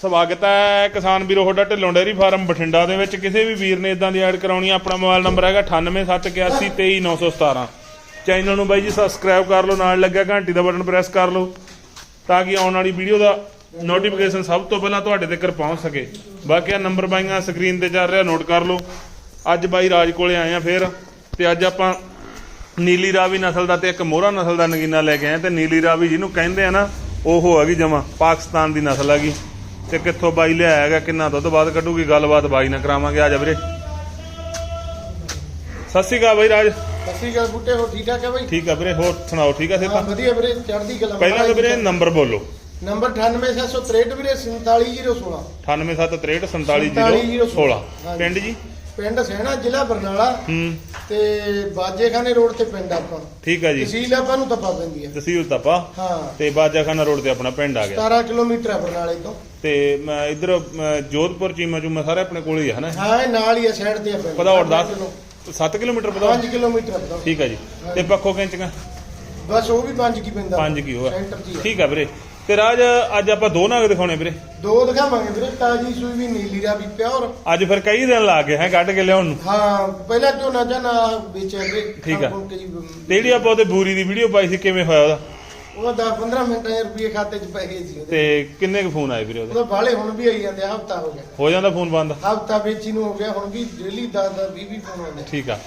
ਸਵਾਗਤ ਹੈ ਕਿਸਾਨ ਵੀਰੋ ਤੁਹਾਡਾ ਢਿੱਲੋਂ ਡੇਅਰੀ ਫਾਰਮ ਬਠਿੰਡਾ ਦੇ ਵਿੱਚ। ਕਿਸੇ ਵੀ ਵੀਰ ਨੇ ਇਦਾਂ ਦੀ ਐਡ ਕਰਾਉਣੀ ਆ, ਆਪਣਾ ਮੋਬਾਈਲ ਨੰਬਰ ਹੈਗਾ 9871823917 ਚੈਨਲ ਨੂੰ ਬਾਈ ਜੀ ਸਬਸਕ੍ਰਾਈਬ ਕਰ ਲਓ ਨਾਲ ਲੱਗਿਆ ਘੰਟੀ ਦਾ ਬਟਨ ਪ੍ਰੈਸ ਕਰ ਲਓ ਤਾਂ ਕਿ ਆਉਣ ਵਾਲੀ ਵੀਡੀਓ ਦਾ ਨੋਟੀਫਿਕੇਸ਼ਨ ਸਭ ਤੋਂ ਪਹਿਲਾਂ ਤੁਹਾਡੇ ਤੱਕ ਪਹੁੰਚ ਸਕੇ। ਬਾਕੀ ਆ ਨੰਬਰ ਬਾਈਆਂ ਸਕਰੀਨ ਤੇ ਚੱਲ ਰਿਹਾ ਨੋਟ ਕਰ ਲਓ। ਅੱਜ ਬਾਈ ਰਾਜ ਕੋਲੇ ਆਏ ਆ ਫੇਰ ਤੇ ਅੱਜ ਆਪਾਂ ਨੀਲੀ ਰਾਵੀ ਨਸਲ ਦਾ ਤੇ ਇੱਕ ਮੋਹਰਾ ਨਸਲ ਦਾ ਨਗੀਨਾ ਲੈ ਕੇ ਆਏ ਤੇ ਨੀਲੀ ਰਾਵੀ ਜਿਹਨੂੰ ਕਹਿੰਦੇ ਆ ਨਾ ਉਹ ਹੈਗੀ ਜਮਾ ਪਾਕਿਸਤਾਨ ਦੀ ਨਸਲ ਹੈਗੀ। ਤੇ ਕਿੱਥੋਂ ਬਾਈ ਲਿਆਇਆ ਹੈਗਾ ਕਿੰਨਾ ਦੁੱਧ ਬਾਅਦ ਕੱਢੂਗੀ ਗੱਲਬਾਤ ਬਾਈ ਨਾਲ ਕਰਾਵਾਂਗੇ। ਆ ਜਾ ਵੀਰੇ। ਸਤਿ ਸ਼੍ਰੀ ਅਕਾਲ ਬਾਈ ਰਾਜ। ਸਸੀ ਗੱਲ ਬੁੱਟੇ ਹੋ ਠੀਕ ਠਾਕ ਹੈ ਬਾਈ? ਠੀਕ ਆ ਵੀਰੇ ਹੋਰ ਸੁਣਾਓ ਠੀਕ ਆ ਸੇਤਾ? ਵਧੀਆ ਵੀਰੇ ਚੜ੍ਹਦੀ ਕਲਾ ਪਹਿਲਾਂ ਤਾਂ ਵੀਰੇ ਨੰਬਰ ਬੋਲੋ। ਨੰਬਰ 98763 ਵੀਰੇ 47016 9873474016 ਹਾਂਜੀ। ਪਿੰਡ ਜੀ? ਪਿੰਡ ਸਹਿਣਾ ਜ਼ਿਲ੍ਹਾ ਬਰਨਾਲਾ ਹੂੰ। ਤੇ ਬਾਜੇਖਾਨੇ ਰੋਡ ਤੇ ਪਿੰਡ ਆਪਾਂ। ਠੀਕ ਆ ਜੀ। ਤਹਿਸੀਲ ਆਪਾਂ ਨੂੰ ਤੱਪਾ ਪੈਂਦੀ ਹੈ ਤਹਿਸੀਲ ਤਪਾ। ਹਾਂ। ਤੇ ਬਾਜਾਖਾਨਾ ਰੋਡ ਤੇ ਆਪਣਾ ਪਿੰਡ ਆ ਗਿਆ। 17 ਕਿਲੋਮੀਟਰ ਹੈ ਬਰਨਾਲੇ ਤੋਂ। ਤੇ ਮੈਂ ਇਧਰ ਜੋਧਪੁਰ ਚੀਮਾ ਚੂਮਾ ਸਾਰੇ ਆਪਣੇ ਕੋਲ ਹੀ ਆ ਹਨਾ? ਹਾਂ ਇਹ ਨਾਲ ਹੀ ਹੈ ਸਾਈਡ ਤੇ ਹੈ ਪਿੰਡ। ਪਧੌੜ 10 7 ਕਿਲੋਮੀਟਰ ਪਧੌੜ 5 ਕਿਲੋਮੀਟਰ ਹੈ ਪਧੌੜ। ਠੀਕ ਆ ਜੀ। ਤੇ ਪੱਖੋ ਕਿੰਚਗਾ ਬਸ ਉਹ ਵੀ 5 ਕੀ ਪੈਂਦਾ। 5 ਕੀ ਹੋਆ ਸੈਂਟਰ 'ਚ ਹੀ ਹੈ। ਠੀਕ ਆ ਵੀਰੇ। ਤੇ ਰਾਜ ਅੱਜ ਆਪਾਂ ਦੋ ਨਾਗ ਦਿਖਾਉਣੇ ਵੀਰੇ। ਦੋ ਦਿਖਾਵਾਂਗੇ ਵੀਰੇ ਤਾਜੀ ਸੂਈ ਵੀ ਨੀਲੀ ਦਾ ਵੀ ਪਿਓਰ। ਅੱਜ ਫਿਰ ਕਈ ਦਿਨ ਲਾ ਗਏ ਹੈ ਕੱਢ ਕੇ ਲਿਆਉਣ ਨੂੰ। ਹਾਂ ਪਹਿਲਾਂ ਝੋਨਾ ਝਾਨਾ ਵੇਚਿਆ ਵੀਰੇ ਠੀਕ ਆ। ਕਣਕ ਜੀ, ਤੇ ਜਿਹੜੀ ਆਪਾਂ ਉਹਦੇ ਬੂਰੀ ਦੀ ਵੀਡੀਓ ਪਾਈ ਸੀ ਕਿਵੇਂ ਹੋਇਆ ਉਹਦਾ? ਉਹ 10 15 ਮਿੰਟਾਂ ਦੇ ਰੁਪਏ ਖਾਤੇ 'ਚ ਪੈ ਗਏ ਸੀ ਉਹਦੇ। ਤੇ ਕਿੰਨੇ ਕੁ ਫੋਨ ਆਏ ਵੀਰੇ ਉਹਦੇ? ਉਹਦਾ ਬਾਲੇ ਹੁਣ ਵੀ ਆਈ ਜਾਂਦੇ ਹਫਤਾ ਹੋ ਗਿਆ। ਹੋ ਜਾਂਦਾ ਫੋਨ ਬੰਦ? ਹਫਤਾ ਵੇਚੀ ਨੂੰ ਹੋ ਗਿਆ ਹੁਣ ਵੀ ਡੇਲੀ 10 10 20 20 ਫੋਨ ਆਉਂਦੇ ਠੀਕ ਆ।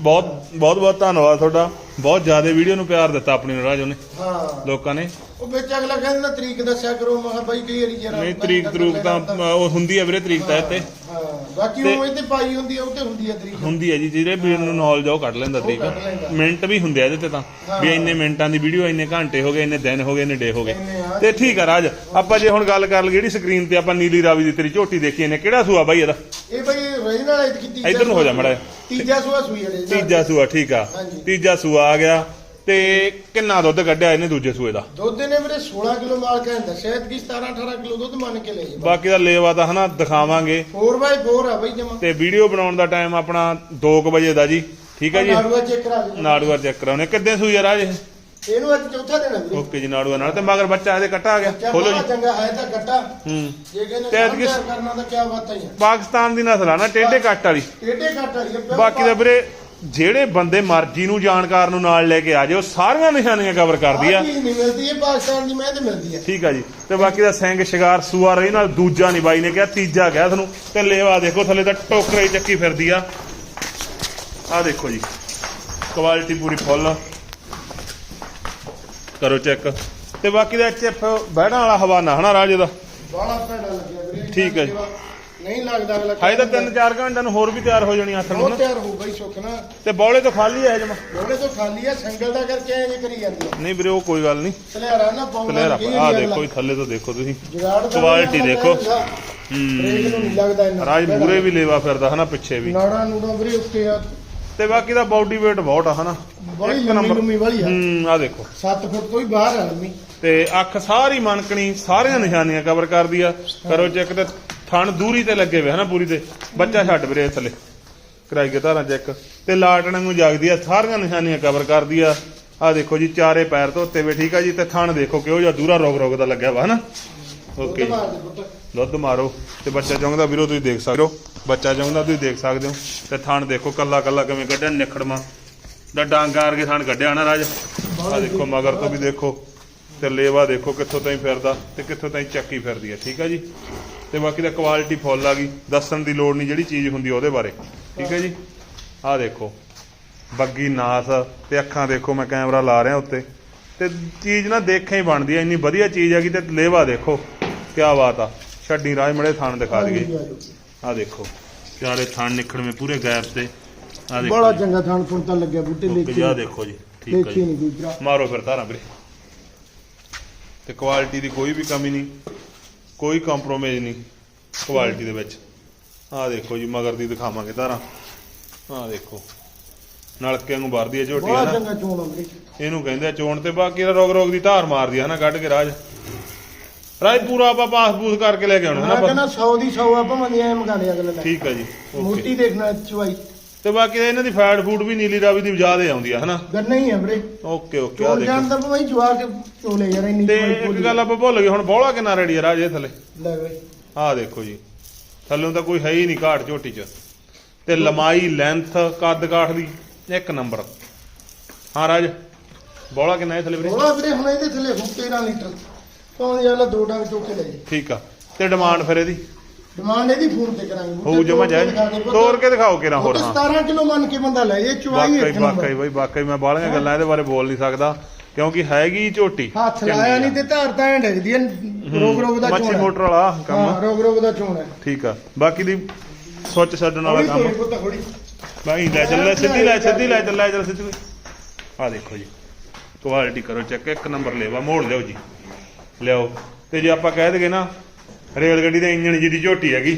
ਬਹੁਤ ਬਹੁਤ ਬਹੁਤ ਧੰਨਵਾਦ ਤੁਹਾਡਾ। ਬਹੁਤ ਜ਼ਿਆਦਾ ਵੀਡੀਓ ਨੂੰ ਪਿਆਰ ਦਿੱਤਾ ਆਪਣੀ ਰਾਜ ਉਹਨੇ ਹਾਂ। ਲੋਕਾਂ ਨੇ। ਉਹ ਵਿੱਚ ਅਗਲਾ ਕਹਿੰਦਾ ਤਰੀਕ ਦੱਸਿਆ ਕਰੋ ਮੈਂ ਕਿਹਾ ਬਾਈ ਕਈ ਵਾਰੀ ਜਰਾ ਨਹੀਂ ਤਰੀਕ ਤਰੂਕ ਤਾਂ ਉਹ ਹੁੰਦੀ ਹੈ ਵੀਰੇ ਤਰੀਕ ਤਾਂ ਇੱਥੇ। ਹਾਂ। ਬਾਕੀ ਉਹ ਇਹਦੇ ਪਾਈ ਹੁੰਦੀ ਆ ਉਹ ਤੇ ਹੁੰਦੀ ਆ ਤਰੀਕ। ਹੁੰਦੀ ਹੈ ਜੀ ਜਿਹੜੇ ਵੀਰ ਨੂੰ ਨੌਲੇਜ ਉਹ ਕੱਢ ਲੈਂਦਾ ਤਰੀਕ। ਮਿੰਟ ਵੀ ਹੁੰਦੇ ਆ ਇਹਦੇ ਤੇ ਤਾਂ। ਵੀ ਇੰਨੇ ਮਿੰਟਾਂ ਦੀ ਵੀਡੀਓ ਇੰਨੇ ਘੰਟੇ ਹੋ ਗਏ ਇੰਨੇ ਦਿਨ ਹੋ ਗਏ ਇੰਨੇ ਡੇ ਹੋ ਗਏ। ਤੇ ਠੀਕ ਆ ਰਾਜ ਆਪਾਂ ਜੇ ਹੁਣ ਗੱਲ ਕਰ ਲਈ ਜਿਹੜੀ ਸਕਰੀਨ ਤੇ ਆਪਾਂ ਨੀਲੀ ਰਾਵੀ ਦੀ ਤੇਰੀ ਝੋਟੀ ਦੇਖੀ ਇਹਨੇ ਕਿਹੜਾ ਸੂਆ ਬਾਈ ਇਹਦਾ? ਇਹ ਬਾਈ ਰੀਜਨਲ ਐਤ ਕੀਤੀ ਇੱਧਰ ਨੂੰ ਹੋ ਜਾ ਮਾੜਾ ਜਿਹਾ। ਤੀਜਾ ਸੂਆ ਸੂਈ ਹੈ original। ਤੀਜਾ ਸੂਆ ਠੀਕ ਆ। ਹਾਂਜੀ। ਤੀਜਾ ਸੂਆ ਆ ਗਿਆ ਤੇ ਕਿੰਨਾ ਦੁੱਧ ਕੱਢਿਆ ਇਹਨੇ ਦੂਜੇ ਸੂਏ ਦਾ? ਦੁੱਧ ਨੇ ਵੀਰੇ 16 ਕਿਲੋ ਮਾਲ ਕਹਿੰਦਾ ਸ਼ਾਇਦ ਕਿ 17 18 ਕਿਲੋ ਦੁੱਧ ਮੰਨ ਕੇ ਲੈ ਜੇ ਬਾਕੀ ਦਾ ਲੇਵਾ ਤਾਂ ਹਨਾ ਦਿਖਾਵਾਂਗੇ। 4x4 ਆ ਬਾਈ ਜਮਾ। ਤੇ ਵੀਡੀਓ ਬਣਾਉਣ ਦਾ ਟਾਈਮ ਆਪਣਾ 2 ਵਜੇ ਦਾ ਜੀ। ਠੀਕ ਹੈ ਜੀ? ਨਾੜੂਆ ਚੈੱਕ ਕਰਾ ਦੇ ਨਾੜੂਆ ਚੈੱਕ ਕਰਾਉਣੇ। ਕਿੱਦਾਂ ਸੂਈ ਆ ਰਾਜ ਇਹ? ਇਹਨੂੰ ਅੱਜ ਚੌਥਾ ਦੇਣਾ ਵੀਰੇ। ਓਕੇ ਜੀ ਨਾੜੂਆ ਨਾਲ। ਤੇ ਮਗਰ ਬੱਚਾ ਇਹਦੇ ਕੱਟਾ ਆ ਗਿਆ। ਖੋਲੋ ਜੀ। ਚੰਗਾ ਹੈ ਤਾਂ ਗੱਟਾ ਹੂੰ। ਜੇ ਕਹਿੰਦੇ ਤੇ ਐਤਕੀ- ਕਰਨਾ ਤਾਂ ਕੀ ਬਾਤ ਹੈ ਪਾਕਿਸਤਾਨ ਦੀ ਨਸਲ ਆ ਨਾ ਟੇਢੇ ਕੱਟ ਵਾਲੀ। ਟੇਡੇ ਕੱਟ ਵਾਲੀ ਬਾਕੀ ਦਾ ਵੀਰੇ ਜਿਹੜੇ ਬੰਦੇ ਮਰਜ਼ੀ ਨੂੰ ਜਾਣਕਾਰ ਨੂੰ ਨਾਲ ਲੈ ਕੇ ਆ ਜਾਓ ਸਾਰੀਆਂ ਨਿਸ਼ਾਨੀਆਂ ਕਵਰ ਕਰਦੀ ਆ। ਆਹ ਚੀਜ਼ ਨਹੀਂ ਮਿਲਦੀ ਹੈ ਪਾਕਿਸਤਾਨ ਦੀ ਮੈਂ ਤੇ ਮਿਲਦੀ ਹੈ ਠੀਕ ਆ ਜੀ। ਤੇ ਬਾਕੀ ਦਾ ਸਿੰਘ ਸ਼ਿਗਾਰ ਸੂਆ ਰਹੀ ਨਾਲ ਦੂਜਾ ਨਹੀਂ ਬਾਈ ਨੇ ਕਿਹਾ ਤੀਜਾ ਕਿਹਾ ਤੁਹਾਨੂੰ। ਤੇ ਲੇਵਾ ਦੇਖੋ ਥੱਲੇ ਤਾਂ ਟੋਕਰੇ ਚੱਕੀ ਫਿਰਦੀ ਆ। ਆ ਦੇਖੋ ਜੀ ਕੁਆਲਿਟੀ ਪੂਰੀ ਫੁੱਲ ਕਰੋ ਚੈੱਕ। ਤੇ ਬਾਕੀ ਦਾ ਐਚਐਫ ਬਹਿਣਾ ਵਾਲਾ ਹਵਾਨਾ ਹਨਾ ਰਾਜ ਦਾ ਬਾਲਾ ਭੈੜਾ ਲੱਗਿਆ ਵੀਰੇ ਠੀਕ ਹੈ ਜੀ। ਨਹੀਂ ਲੱਗਦਾ ਅਗਲਾ ਹਾਏ ਤਾਂ 3-4 ਘੰਟਿਆਂ ਨੂੰ ਹੋਰ ਵੀ ਤਿਆਰ ਹੋ ਜਾਣੀ ਹੱਥ ਨੂੰ ਨਾ। ਤਿਆਰ ਹੋ ਗਈ ਸੁੱਖ ਨਾ ਤੇ ਬੌਲੇ ਤੋਂ ਖਾਲੀ ਹੈ ਜਮਾ। ਉਹਨੇ ਤੋਂ ਖਾਲੀ ਆ ਸੰਗਲ ਦਾ ਕਰਕੇ ਐਂ ਜੇ ਕਰੀ ਜਾਂਦੀ। ਆ ਨਹੀਂ ਵੀਰੇ ਉਹ ਕੋਈ ਗੱਲ ਨਹੀਂ। ਸਲਿਆਰਾ ਨਾ ਪਾਉਂਦਾ ਕਲੀਅਰ ਆ ਦੇਖੋ ਜੀ ਥੱਲੇ ਤੋਂ ਦੇਖੋ ਤੁਸੀਂ। ਕੁਆਲਿਟੀ ਦੇਖੋ। ਲੱਗਦਾ। ਰੇਟ ਨੂੰ ਨਹੀਂ ਲੱਗਦਾ ਇੰਨਾ। ਰਾਜ ਮੂਰੇ ਵੀ ਲੇਵਾ ਫਿਰਦਾ ਹਨਾ ਪਿੱਛੇ ਵੀ। ਨਾੜਾ ਨੂੜਾ ਵੀਰੇ ਉੱਤੇ ਆ। ਤੇ ਬਾਕੀ ਦਾ ਬਾਡੀ weight ਬਹੁਤ ਆ ਹਨਾ? ਬੜੀ ਲੰਮੀ ਵਾਲੀ ਆ। ਹੂੰ ਆ ਦੇਖੋ। 7 ਫੁੱਟ ਤੋਂ ਹੀ ਬਾਹਰ ਆ ਲੰਮੀ। ਤੇ ਅੱਖ ਸਾਰੀ ਮਣਕਣੀ ਸਾਰੀਆਂ ਨਿਸ਼ਾਨੀਆਂ ਕਵਰ ਕਰਦੀ ਆ। ਕਰੋ ਚੈੱਕ ਤੇ ਥਣ ਦੂਰੀ ਤੇ ਲੱਗੇ ਹੋਏ ਹਨਾ ਪੂਰੀ ਤੇ। ਬੱਚਾ ਛੱਡ ਵੀਰੇ ਥੱਲੇ। ਕਰਾਈ ਕੇ ਧਾਰਾਂ ਚੈੱਕ। ਤੇ ਲਾਟਣ ਨੂੰ ਜਾਗਦੀ ਆ ਸਾਰੀਆਂ ਨਿਸ਼ਾਨੀਆਂ ਕਵਰ ਕਰਦੀ ਆ। ਆ ਦੇਖੋ ਜੀ ਚਾਰੇ ਪੈਰ ਧੋਤੇ ਵੇ ਠੀਕ ਆ ਜੀ। ਤੇ ਥਣ ਦੇਖੋ ਕਿਹੋ ਜਿਹਾ ਦੂਰਾ ਰੋਗ ਰੋਗ ਦਾ ਲੱਗਿਆ ਵਾ ਹਨਾ? ਓਕੇ ਜੀ। ਦੁੱਧ ਮਾਰੋ ਤੇ ਬੱਚਾ ਚਾਹੁੰਦਾ ਵੀਰੋ, ਤੁਸੀਂ ਦੇਖ ਸਕਦੇ ਹੋ। ਬੱਚਾ ਚਾਹੁੰਦਾ ਤੁਸੀਂ ਦੇਖ ਸਕਦੇ ਹੋ। ਤੇ ਥਣ ਦੇਖੋ ਕੱਲਾ ਕੱਲਾ ਕਿਵੇਂ ਕੱਢਿਆ, ਨਿਖੜਮਾ। ਦਾ ਡਾਂਗਾ ਵਰਗੇ ਥਣ ਕੱਢਿਆ ਨਾ ਰਾਜ। ਆ ਦੇਖੋ, ਮਗਰ ਤੋਂ ਵੀ ਦੇਖੋ। ਤੇ ਲੇਵਾ ਦੇਖੋ ਕਿੱਥੋਂ ਤਾਈਂ ਫਿਰਦਾ ਤੇ ਕਿੱਥੋਂ ਤਾਈਂ ਚੱਕੀ ਫਿਰਦੀ ਹੈ, ਠੀਕ ਹੈ ਜੀ? ਤੇ ਬਾਕੀ ਦਾ ਕੁਆਲਿਟੀ ਫੁੱਲ ਆ ਗਈ। ਦੱਸਣ ਦੀ ਲੋੜ ਨਹੀਂ ਜਿਹੜੀ ਚੀਜ਼ ਹੁੰਦੀ ਉਹਦੇ ਬਾਰੇ, ਠੀਕ ਹੈ ਜੀ? ਆ ਦੇਖੋ, ਬੱਗੀ ਨਾਸ ਤੇ ਅੱਖਾਂ ਦੇਖੋ, ਮੈਂ ਕੈਮਰਾ ਲਾ ਰਿਹਾ ਉੱਤੇ। ਤੇ ਚੀਜ਼ ਨਾ ਦੇਖੇ ਹੀ ਬਣਦੀ ਆ ਇੰਨੀ ਵਧੀਆ ਚੀਜ਼ ਹੈਗੀ ਤੇ ਲੇਵਾ ਦੇਖੋ ਕੀ ਬਾਤ ਆ। ਛੱਡੀ ਰਾਜ ਮੜੇ ਥਣ ਦਿਖਾ ਦਈਏ। ਆ ਦੇਖੋ ਚਾਰੇ ਥਣ ਨਿਕਲਵੇਂ ਪੂਰੇ ਗੈਪ ਤੇ। ਆ ਦੇਖੋ ਬੜਾ। ਚੰਗਾ ਥਾਣ ਫੁਣ ਤਾਂ ਲੱਗਿਆ ਬੂਟੇ ਜੀ, ਆਹ ਦੇਖੀ। ਦੇਖੋ ਜੀ ਠੀਕ ਹੈ ਦੇਖੀ ਜੀ ਮਾਰੋ ਫਿਰ ਧਾਰਾਂ ਵੀਰੇ। ਤੇ ਕੁਆਲਿਟੀ ਦੀ ਕੋਈ ਵੀ ਕਮੀ ਨਹੀਂ ਕੋਈ ਕੰਪਰੋਮਾਈਜ਼ ਨਹੀਂ ਕੁਆਲਿਟੀ ਦੇ ਵਿੱਚ। ਆਹ ਦੇਖੋ ਜੀ ਮਗਰ ਦੀ ਦਿਖਾਵਾਂਗੇ ਧਾਰਾਂ। ਆਹ ਦੇਖੋ ਨਲਕਿਆਂ ਨੂੰ ਭਰਦੀ ਹੈ ਝੋਟੀ ਬੜਾ ਹੈ ਨਾ। ਚੰਗਾ ਚੋਣ ਆ ਵੀਰੇ। ਇਹਨੂੰ ਕਹਿੰਦੇ ਆ ਚੋਣ ਤੇ ਬਾਕੀ ਦਾ ਰੋਗ ਰੋਗ ਦੀ ਧਾਰ ਮਾਰਦੀ ਆ ਨਾ ਕੱਢ ਕੇ ਰਾਜ। ਰਾਜ ਪੂਰਾ ਆਪਾਂ ਪਾਸ ਪੂਸ ਕਰਕੇ ਲੈ ਕੇ ਆਉਣਾ ਮੈਂ ਨਾ ਕਹਿੰਦਾ 100 ਦੀ 100 ਆਪਾਂ ਮੰਦੀਆਂ ਮੰਗਾ ਲਿਆ ਅਗਲੇ ਨੇ ਠੀਕ ਆ ਜੀ ਓਕੇ। ਮੋਟੀ ਦੇਖਣਾ ਚੁਆਈ ਤੇ ਬਾਕੀ ਇਹਨਾਂ ਦੀ ਫੈਟ ਫੂਡ ਵੀ ਨੀਲੀ ਰਾਵੀ ਦੀ ਜ਼ਿਆਦੇ ਆਉਂਦੀ ਆ ਹਨਾ? ਗੰਨਾ ਹੀ ਆ ਵੀਰੇ। ਓਕੇ ਓਕੇ ਆ ਚੋਲ ਦੇਖੋ। ਜਾਣ ਦਾ ਭਾਈ ਜਵਾ ਕੇ ਚੋਲੇ ਯਾਰ ਇੰਨੀ ਤੇ ਚੋਈ ਇੱਕ ਭੁੱਲ ਗੱਲ ਆਪਾਂ ਭੁੱਲ ਗਏ ਹੁਣ ਬੋਲਾ ਕਿੰਨਾ ਰੈਡੀ ਆ ਰਾਜ ਇਹ ਥੱਲੇ? ਲੈ ਆਹ ਦੇਖੋ ਜੀ ਥੱਲੋਂ ਤਾਂ ਕੋਈ ਹੈ ਹੀ ਨਹੀਂ ਘਾਟ ਝੋਟੀ 'ਚ। ਤੇ ਲੰਮਾਈ ਲੈਂਥ ਕੱਦ ਕਾਠ ਦੀ ਇੱਕ ਨੰਬਰ ਹਾਂ ਰਾਜ ਬੋਲਾ ਕਿੰਨਾ ਹੈ ਥੱਲੇ ਵੀਰੇ? ਥੋੜਾ ਵੀਰੇ ਹੁਣ ਇਹਦੇ ਥੱਲੇ ਹੁਣ 13 ਲੀਟਰ। ਪਾਉਂਦੇ ਵਾਲਾ ਦੋ ਡੰਗ ਚੁੱਕ ਕੇ ਲੈ ਜੇ ਠੀਕ ਆ। ਤੇ ਡਿਮਾਂਡ ਫਿਰ ਇਹਦੀ? ਡਿਮਾਂਡ ਇਹਦੀ ਫੋਨ ਤੇ ਕਰਾਂਗੇ। ਹੋਊ ਜਮਾ ਜਾਇਜ਼। ਤੋੜ ਕੇ ਦਿਖਾਓ ਕਿਰਾ ਹੋਰ ਹਾਂ 17 ਕਿਲੋ ਮੰਨ ਕੇ ਬੰਦਾ ਲੈ ਜੇ ਚੁਆਈ ਇੱਕ ਨੰਬਰ। ਵਾਕਈ ਬਈ ਵਾਕਈ ਮੈਂ ਬਾਹਲੀਆਂ ਗੱਲਾਂ ਇਹਦੇ ਬਾਰੇ ਬੋਲ ਨਹੀਂ ਸਕਦਾ ਕਿਉਂਕਿ ਹੈਗੀ ਝੋਟੀ। ਹੱਥ ਲਾਇਆ ਨਹੀਂ ਤੇ ਧਾਰ ਤਾਂ ਐਂ ਡਿੱਗਦੀ ਐ ਰੋਗ ਰੋਗ ਦਾ ਮੱਛੀ ਚੋਣ ਮੋਟਰ ਵਾਲਾ ਹਾਂ ਕੰਮ ਰੋਗ ਰੋਗ ਦਾ ਚੋਣ ਹੈ ਠੀਕ ਆ। ਬਾਕੀ ਦੀ ਸੁੱਚ ਛੱਡਣ ਵਾਲਾ ਕੰਮ। ਬਾਈ ਲੈ ਚੱਲ ਲੈ ਸਿੱਧੀ ਲੈ ਸਿੱਧੀ ਲੈ ਚੱਲ ਲੈ ਚੱਲ ਸਿੱਧੀ। ਆ ਦੇਖੋ ਜੀ। ਕੁਆਲਿਟੀ ਕਰੋ ਚੈੱਕ ਇੱਕ ਨੰਬਰ ਲੈਵਾ ਮੋੜ ਲਿਓ ਜੀ। ਲਿਆਓ। ਤੇ ਜੇ ਆਪਾਂ ਕਹਿ ਦਈਏ ਨਾ ਰੇਲ ਗੱਡੀ ਦੇ ਇੰਜਣ ਜਿਹਦੀ ਝੋਟੀ ਹੈਗੀ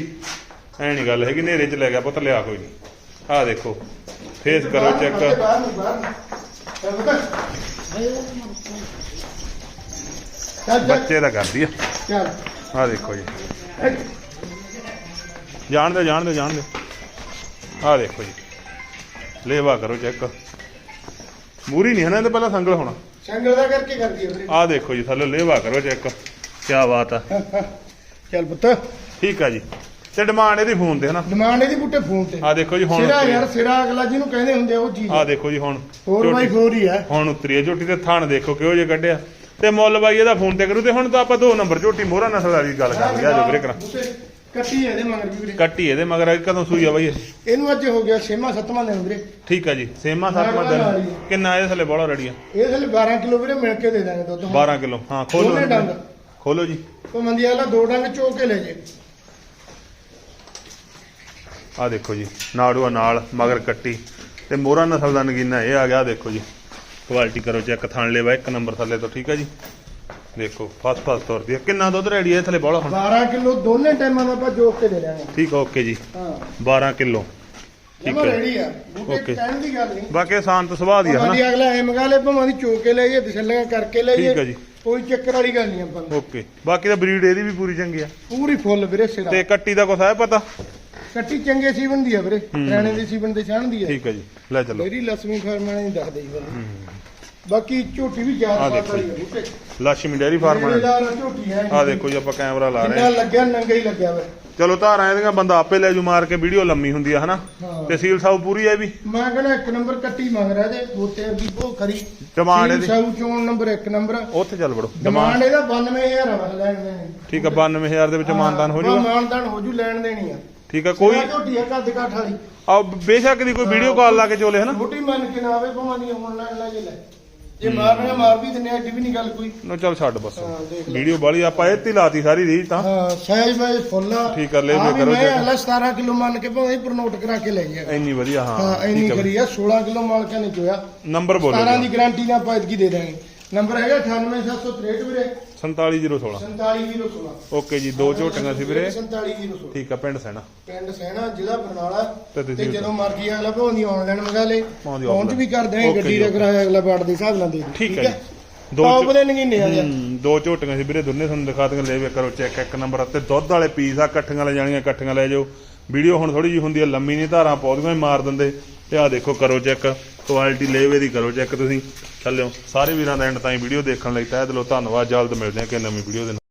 ਐ ਨਹੀਂ ਗੱਲ ਹੈਗੀ ਨੇਰੇ ਚ ਲੈ ਗਿਆ ਪੁੱਤ ਲਿਆ ਕੋਈ ਨਹੀਂ ਆ ਦੇਖੋ ਫੇਸ ਕਰੋ ਚੈੱਕ ਬੱਚੇ ਦਾ ਕਰਦੀ ਆ। ਚੱਲ। ਆ ਦੇਖੋ ਜੀ। ਜਾਣ ਦਿਓ ਜਾਣ ਦਿਓ ਜਾਣ ਦਿਓ। ਆ ਦੇਖੋ ਜੀ। ਲੇਵਾ ਕਰੋ ਚੈੱਕ ਮੂਰੀ ਨਹੀਂ ਹੈ ਨਾ ਇਹਦੇ ਪਹਿਲਾਂ ਸੰਗਲ ਹੋਣਾ। ਸੰਗਲ ਦਾ ਕਰਕੇ ਕਰਦੀ ਹੈ ਵੀਰੇ ਆ ਦੇਖੋ ਜੀ ਥੱਲੇ ਲੇਵਾ ਕਰੋ ਚੈੱਕ ਕੀ ਬਾਤ ਆ। ਚੱਲ ਪੁੱਤ। ਠੀਕ ਆ ਜੀ। ਤੇ ਡਿਮਾਂਡ ਇਹਦੀ ਫੋਨ ਤੇ ਹੈ ਨਾ ਡਿਮਾਂਡ ਇਹਦੀ ਬੁੱਟੇ ਫੋਨ ਤੇ। ਆ ਦੇਖੋ ਜੀ ਹੁਣ ਸਿਰਾ ਯਾਰ ਸਿਰਾ ਅਗਲਾ ਜਿਹਨੂੰ ਕਹਿੰਦੇ ਹੁੰਦੇ ਆ ਉਹ ਚੀਜ਼ ਆ। ਦੇਖੋ ਜੀ ਹੁਣ 4x4 ਹੀ ਹੈ ਹੁਣ ਉਤਰੀ ਹੈ ਝੋਟੀ ਤੇ ਥਣ ਦੇਖੋ ਕਿਹੋ ਜੇ ਕੱਢਿਆ। ਤੇ ਮੁੱਲ ਬਾਈ ਇਹਦਾ ਫੋਨ ਤੇ ਕਰੂ ਤੇ ਹੁਣ ਤਾਂ ਆਪਾਂ ਦੋ ਨੰਬਰ ਝੋਟੀ ਮੋਹਰਾ ਨਸਲ ਵਾਲੀ ਗੱਲ ਕਰ ਲਿਆ ਜੋ ਵੀਰੇ ਕਰਾਂ। ਕੱਟੀ ਇਹਦੇ ਮਗਰ ਵੀ ਵੀਰੇ ਕੱਟੀ ਇਹਦੇ ਮਗਰ ਆ, ਕਦੋਂ ਸੂਈ ਆ ਬਾਈ ਇਹ? ਇਹਨੂੰ ਅੱਜ ਹੋ ਗਿਆ 6ਵਾਂ 7ਵਾਂ ਦਿਨ ਵੀਰੇ ਠੀਕ ਆ ਜੀ ਸੇਮਾ ਸੱਤਵਾਂ ਦਿਨ। ਕਿੰਨਾ ਇਹਦੇ ਥੱਲੇ ਬੋਲਾ ਰੜੀ ਆ ਇਹ ਥਲੇ 12 ਕਿਲੋ ਵੀਰੇ ਮਿਲ ਕੇ ਦੇ ਦਾਂਗੇ ਦੁੱਧ 12 ਕਿਲੋ ਹਾਂ ਖੋਲੋ ਦੋਨੇ ਡੰਗ। ਖੋਲੋ ਜੀ। ਉਹ ਮੰਦੀ ਵਾਲਾ ਦੋ ਡੰਗ ਚੋ ਕੇ ਲੈ ਜੇ। ਆ ਦੇਖੋ ਜੀ ਨਾੜੂਆ ਨਾਲ ਮਗਰ ਕੱਟੀ। ਤੇ ਮੋਹਰਾ ਨਸਲ ਦਾ ਨਗੀਨਾ ਇਹ ਆ ਗਿਆ ਆਹ ਦੇਖੋ ਜੀ। ਕੁਆਲਿਟੀ ਕਰੋ ਚੈੱਕ ਥਣ ਲੈਵਾ ਇੱਕ ਨੰਬਰ ਥੱਲੇ ਤੋਂ ਠੀਕ ਆ ਜੀ? ਦੇਖੋ ਫਸਟ ਫਸਟ ਤੁਰਦੀ ਆ। ਕਿੰਨਾ ਦੁੱਧ ਰੈਡੀ ਹੈ ਥੱਲੇ ਬੋਲਾ ਹੁਣ? 12 ਕਿਲੋ ਦੋਨੇ ਟਾਈਮਾਂ ਦਾ ਆਪਾਂ ਜੋਕ ਕੇ ਦੇ ਦਾਂਗੇ ਠੀਕ ਓਕੇ ਜੀ। ਹਾਂ। 12 ਕਿਲੋ। ਠੀਕ ਹੈ। ਰੈਡੀ ਆ। ਬੂਟੇ. ਕਹਿਣ ਦੀ ਗੱਲ ਨਹੀਂ। ਬਾਕੀ ਸ਼ਾਂਤ ਸੁਭਾਅ ਦੀ ਭਾਵੇਂ ਹਨਾ? ਅਗਲਾ ਐ ਮੰਗਾ ਲੈ ਭਾਵੇਂ ਦੀ ਚੋ ਕੇ ਲੈ ਜੇ ਦਸੱਲੀਆਂ ਕਰਕੇ ਲੈ ਠੀਕ ਆ ਜੇ। ਕੋਈ ਚੱਕਰ ਵਾਲੀ ਗੱਲ ਨਹੀਂ ਆਪਾਂ ਨੂੰ। ਓਕੇ। ਬਾਕੀ ਦਾ ਬਰੀਡ ਇਹਦੀ ਵੀ ਪੂਰੀ ਚੰਗੀ ਆ। ਪੂਰੀ ਫੁੱਲ ਵੀਰੇ ਸਿਰਾ। ਤੇ ਕੱਟੀ ਦਾ ਕੁਛ ਹੈ ਪਤਾ? ਕੱਟੀ ਚੰਗੇ ਸੀਵਨ ਦੀ ਆ ਵੀਰੇ। ਰਹਿਣੇ ਦੀ ਸੀਵਨ ਤੇ ਛਾਣ ਦੀ ਆ। ਠੀਕ ਆ ਜੀ। ਲੈ ਚਲੋ। ਮੇਰੀ ਲక్ష్ਮੀ ਫਾਰਮਾਂ ਨੇ ਦੱਸਦੇ ਜੀ ਮੈਨੂੰ ਬਾਕੀ ਝੋਟੀ ਵੀ ਆਹ ਸਾਥ ਦੇਖੋ ਵਾਲੀ ਆ ਬੂਟੇ ਲక్ష్ਮੀ ਡੈਰੀ ਫਾਰਮ ਝੋਟੀ ਹੈ ਆ ਦੇਖੋ ਜੀ ਆਪਾਂ ਕੈਮਰਾ ਲਾ ਰਹੇ ਜਿੰਨਾ ਹਾਂ। ਲੱਗਿਆ ਨੰਗਾ ਹੀ ਲੱਗਿਆ ਵਾ। ਚਲੋ ਧਾਰਾਂ ਇਹਦੀਆਂ ਬੰਦਾ ਆਪੇ ਲੈ ਜੂ ਮਾਰ ਕੇ ਵੀਡੀਓ ਲੰਮੀ ਹੁੰਦੀ ਆ ਹਨਾ? ਹਾਂ। ਤੇ ਸੀਲ ਸਾਊ ਪੂਰੀ ਹੈ ਵੀ? ਮੈਂ ਕਹਿੰਦਾ ਇੱਕ ਨੰਬਰ ਕੱਟੀ ਮੰਗ ਰਿਹਾ ਤੇ ਬੋਤੇ ਦੀ ਬਹੁਤ ਖਰੀ। ਡਿਮਾਂਡ ਇਹਦੀ? ਸੌ ਚੋਣ ਨੰਬਰ 1 ਨੰਬਰ ਉੱਥੇ ਚੱਲ ਵੜੋ ਡਿਮਾਂਡ ਇਹਦਾ 92000 ਆ ਲੈਣ ਦੇਣੀ। ਠੀਕ ਆ 92000 ਦੇ ਵਿੱਚ ਮਾਨਦਾਨ ਹੋ ਜਾਊਗਾ ਮਾਨਦਾਨ ਹੋ ਜੂ ਲੈਣ ਦੇਣੀ ਆ। ਠੀਕ ਆ ਕੋਈ ਕੋਈ ਝੋਟੀ ਆ ਕੱਦ ਕਾਠ ਵਾਲੀ। ਆ ਬੇਸ਼ੱਕ ਦੀ ਕੋਈ ਵੀਡੀਓ ਕਾਲ ਲਾ ਕੇ ਚੋਲੇ ਹਨਾ? ਛੋਟੀ ਮੰਨ ਕੇ ਨਾ ਆਵੇ ਭਾਵੇਂ ਦੀ ਆਨਲਾਈਨ ਲੈ ਜੇ ਲੈ। ਜੇ ਮਾਰਨਾ ਮਾਰ ਵੀ ਦਿੰਨੇ ਐਡੀ ਵੀ ਨਹੀਂ ਗੱਲ ਕੋਈ। ਨੋ ਚੱਲ ਛੱਡ ਬਸ। ਹਾਂ, ਦੇਖ ਲੈ। ਵੀਡੀਓ ਬਾਲੀ ਆਪਾਂ ਇਹ ਤੇ ਲਾਤੀ ਸਾਰੀ ਰੀਲ ਤਾਂ। ਹਾਂ ਸਾਈਜ਼ ਬਾਈਜ਼ ਫੁੱਲ ਆ। ਠੀਕ ਆ, ਲੈ ਲਿਆ ਵੀ ਕਰੋ ਮੈਂ check। ਅਗਲਾ 17 ਕਿਲੋ ਮੰਨ ਕੇ ਭਾਵੇਂ ਪਰ ਨੋਟ ਕਰਾ ਕੇ ਲੈ ਜਾ ਇੰਨੀ ਵਧੀਆ ਹਾਂ ਹਾਂ ਇੰਨੀ ਠੀਕ ਆ। ਕਰੀ ਆ 16 ਕਿਲੋ ਮਾਲਕਾਂ ਨੇ ਚੋਇਆ ਨੰਬਰ ਬੋਲੋ 17 ਦੀ ਗਾਰੰਟੀ ਨਾਲ ਆਪਾਂ ਇਤਕੀ ਦੇ ਦਾਂਗੇ ਨੰਬਰ ਹੈਗਾ 98763 ਵੀਰੇ। 47016 47016 ਓਕੇ ਜੀ ਦੋ ਝੋਟੀਆਂ ਸੀ ਵੀਰੇ। 47016 ਠੀਕ ਆ ਪਿੰਡ ਸੈਣਾ। ਪਿੰਡ ਸੈਣਾ ਜ਼ਿਲ੍ਹਾ ਬਰਨਾਲਾ। ਤੇ ਜਦੋਂ ਮਰਜ਼ੀ ਅਗਲਾ ਭਾਉਂਦੀ ਆਨਲਾਈਨ ਮੰਗਾ ਲੇ। ਪਹੁੰਚ। ਵੀ ਕਰ Okay ਗੱਡੀ ਦਾ ਕਿਰਾਇਆ ਅਗਲਾ ਬਾੜ ਦੇ ਹਿਸਾਬ ਨਾਲ ਦੇ ਠੀਕ ਹੈ ਦੋ ਟੌਪ ਦੇ ਨਗੀਨੇ ਆ ਜੀ। ਦੋ ਝੋਟੀਆਂ ਸੀ ਵੀਰੇ ਦੋਨੇ ਤੁਹਾਨੂੰ ਦਿਖਾ ਦਿੰਗੇ ਲੈ ਵੇ ਕਰੋ ਚੈੱਕ ਇੱਕ ਨੰਬਰ ਤੇ ਦੁੱਧ ਵਾਲੇ ਪੀਸ ਆ ਇਕੱਠੀਆਂ ਲੈ ਜਾਣੀਆਂ ਇਕੱਠੀਆਂ ਲੈ ਜਾਓ। ਵੀਡੀਓ ਹੁਣ ਥੋੜੀ ਜੀ ਹੁੰਦੀ ਹੈ ਲੰਮੀ ਨਹੀਂ ਧਾਰਾਂ ਪੌਦੀਆਂ ਮਾਰ ਦਿੰਦੇ। ਤੇ ਆ ਦੇਖੋ ਕਰੋ ਚੈੱਕ ਕੁਆਲਿਟੀ ਲੇਵੇ ਦੀ ਕਰੋ ਚੈੱਕ ਤੁਸੀਂ। ਚੱਲਿਓ, ਸਾਰੇ ਵੀਰਾਂ ਦਾ ਐਂਡ ਤਾਈਂ ਵੀਡੀਓ ਦੇਖਣ ਲਈ ਤਹਿ ਦਿਲੋਂ ਧੰਨਵਾਦ। ਜਲਦ ਮਿਲਦੇ ਹਾਂ ਕਿ ਨਵੀਂ ਵੀਡੀਓ ਦੇ ਨਾਲ।